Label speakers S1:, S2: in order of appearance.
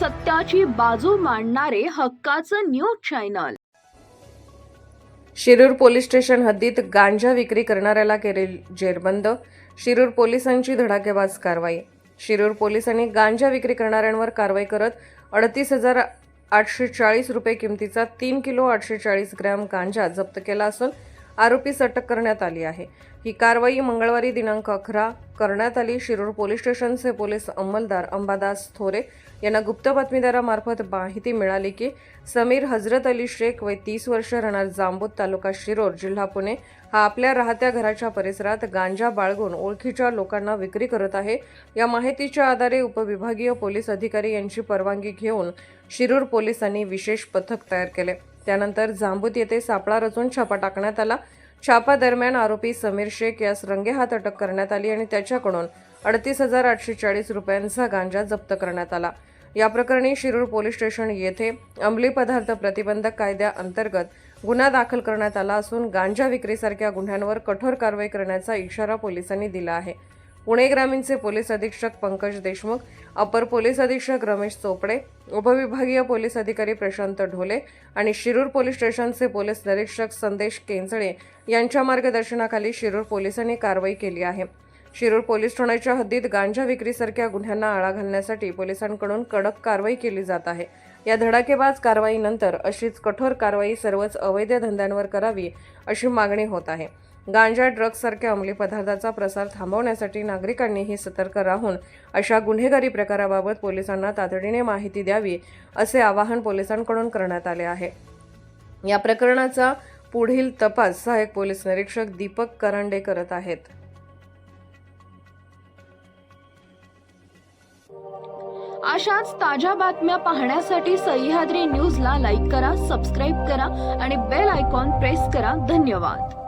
S1: सत्याची बाजू मांडणारे हक्काचं news channel.
S2: Shirur police station हद्दीत गांजा विक्री करणाऱ्याला केले जेरबंद शिरूर पोलिसांची धडाकेबाज कारवाई. शिरूर पोलिसांनी गांजा विक्री करणाऱ्यांवर कारवाई करत अडतीस हजार आठशे चाळीस रुपये किमतीचा तीन किलो आठशे चाळीस ग्रॅम गांजा जप्त केला असून आरोपीस अटक करण्यात आली आहे. ही कारवाई मंगळवारी दिनांक अकरा करण्यात आली. शिरूर पोलीस स्टेशनचे पोलीस अंमलदार अंबादास थोरे यांना गुप्त बातमीदारामार्फत माहिती मिळाली की समीर हजरत अली शेख वय तीस वर्ष राहणार जांबूत तालुका शिरोर जिल्हा पुणे. हा आपल्या राहत्या घराच्या परिसरात गांजा बाळगून ओळखीच्या लोकांना विक्री करत आहे. या माहितीच्या आधारे उपविभागीय पोलीस अधिकारी यांची परवानगी घेऊन शिरूर पोलिसांनी विशेष पथक तयार केले. त्यानंतर जांबूत येथे सापळा रचून छापा टाकण्यात आला. छापा दरम्यान आरोपी समीर शेख यास रंगेहात अटक करण्यात आली आणि त्याच्याकडून अडतीस हजार आठशे चाळीस रुपयांचा गांजा जप्त करण्यात आला. या प्रकरणी शिरूर पोलीस स्टेशन येथे अंमली पदार्थ प्रतिबंधक कायद्याअंतर्गत गुन्हा दाखल करण्यात आला असून गांजा विक्रीसारख्या गुन्ह्यांवर कठोर कारवाई करण्याचा इशारा पोलिसांनी दिला आहे. पुणे ग्रामीणचे पोलीस अधीक्षक पंकज देशमुख अपर पोलीस अधीक्षक रमेश चोपडे उपविभागीय पोलीस अधिकारी प्रशांत ढोले आणि शिरूर पोलीस स्टेशनचे पोलीस निरीक्षक संदेश केंचळे यांच्या मार्गदर्शनाखाली शिरूर पोलिसांनी कारवाई केली आहे. शिरूर पोलीस ठाण्याच्या हद्दीत गांजा विक्रीसारख्या गुन्ह्यांना आळा घालण्यासाठी पोलिसांकडून कडक कारवाई केली जात आहे. या धडाकेबाज कारवाईनंतर अशीच कठोर कारवाई सर्वच अवैध धंद्यांवर करावी अशी मागणी होत आहे. गांजा ड्रग्जसारख्या अंमली पदार्थाचा प्रसार थांबवण्यासाठी नागरिकांनीही सतर्क राहून अशा गुन्हेगारी प्रकाराबाबत पोलिसांना तातडीने माहिती द्यावी असे आवाहन पोलिसांकडून करण्यात आले आहे. या प्रकरणाचा पुढील तपास सहाय्यक पोलीस निरीक्षक दीपक करांडे करत आहेत.
S1: अशाच ताज्या बातम्या पाहण्यासाठी सह्याद्री न्यूजला लाईक करा सबस्क्राईब करा आणि बेल आयकॉन प्रेस करा. धन्यवाद.